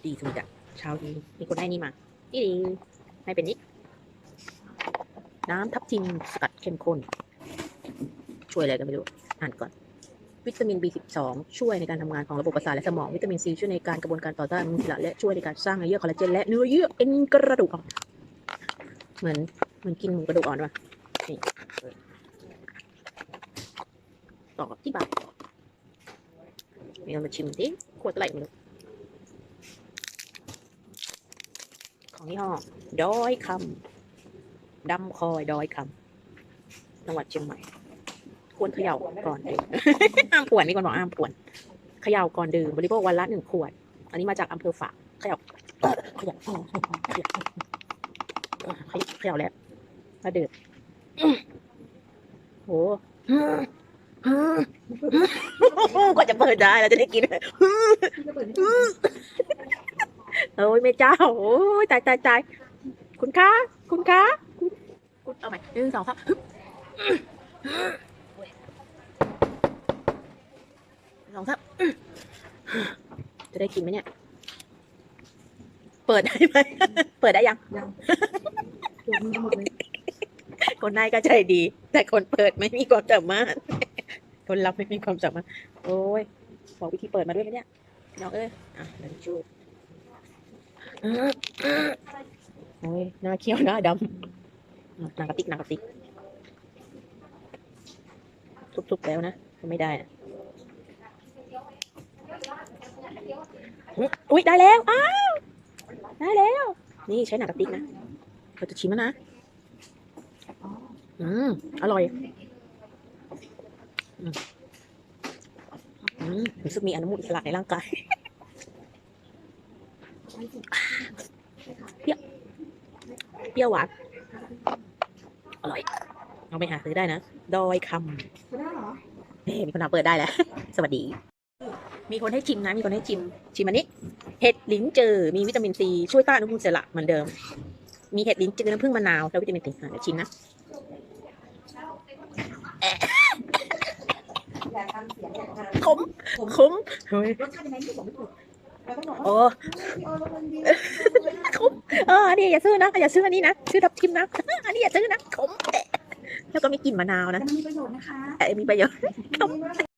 ก็ดีสุดอะเช้านี้มีคนให้นี่มานี่ดีให้เป็นนี้ น้ำทับทิมสกัดเข้มข้น ช่วยอะไรกันไม่รู้ อ่านก่อน วิตามิน B12 ช่วยในการทำงานของระบบประสาทและสมอง วิตามิน C ช่วยในการกระบวนการต่อต้านอนุมูลอิสระและช่วยในการสร้างเนื้อเยื่อคอลลาเจนและเนื้อเยื่อเอ็นกระดูกอ่อนเหมือนเหมือนกินหมูกระดูกอ่อนป่ะนี่เออต่อที่บาทนี่เรามาชิมดิขวดเท่าไหร่ไม่รู้ ของยี่ห้อดอยคำดำคอยดอยคำจังหวัดเชียงใหม่ ควรเขย่าก่อนดื่มห้ามป่วนมีคนบอกห้ามป่วนเขย่าก่อนดื่มบริโภควันละหนึ่งขวด อันนี้มาจากอำเภอฝาเขย่าเขย่าเขย่าเขย่าแล้วมาดื่มโหกว่าจะเปิดได้เราจะได้กิน อ้ยแม่เจ้า โอ้ยตายตายตายคุณคะคุณคะคุณคุณเอาใหม่หนึ่งสองสามสองสามจะได้กินไหมเนี่ย เปิดได้ไหม เปิดได้ยังคนนายก็ใจดี แต่คนเปิดไม่มีความสามารถ คนรับไม่มีความสามารถ โอ้ย บอกวิธีเปิดมาด้วยไหมเนี่ย น้องเอ้ย อะเดี๋ยวช่วย โอ้ยหน้าเขียวหน้าดำหนากระติกหนากระติก ทุบๆแล้วนะไม่ได้อะอุ๊ยอุ้ยได้แล้ว อ้าว ได้แล้ว นี่ใช้หนังกระติกนะเราจะชิมแล้วนะ อืม อร่อย อืมรู้สึกมีอนุมูลอิสระในร่างกาย เปรี้ยวเปรี้ยวหวานอร่อยเอาไปหาซื้อได้นะ ดอยคำเฮ้มีคนเอาเปิดได้แล้ว สวัสดี มีคนให้ชิมนะ มีคนให้ชิม ชิมอันนี้ เห็ดลิ้นจือมีวิตามินซีช่วยต้านอนุมูลอิสระเหมือนเดิม มีเห็ดลิ้นจือน้ำผึ้งมะนาว แล้ววิตามินซีอะเดี๋ยวชิมนะอย่าทำเสียงอย่างนั้นขมขมเฮ้ยรสชาติยังไงที่ผมไม่ถูก เราต้องบอกว่าโอ้พี่โอ้มันดีขมเอออันนี้อย่าซื้อนะอย่าซื้ออันนี้นะซื้อทับทิมนะอันนี้อย่าซื้อนะขมแอะแล้วก็มีกลิ่นมะนาวแต่นะมันมีประโยชน์นะคะแต่มีประโยชน์ดีมาก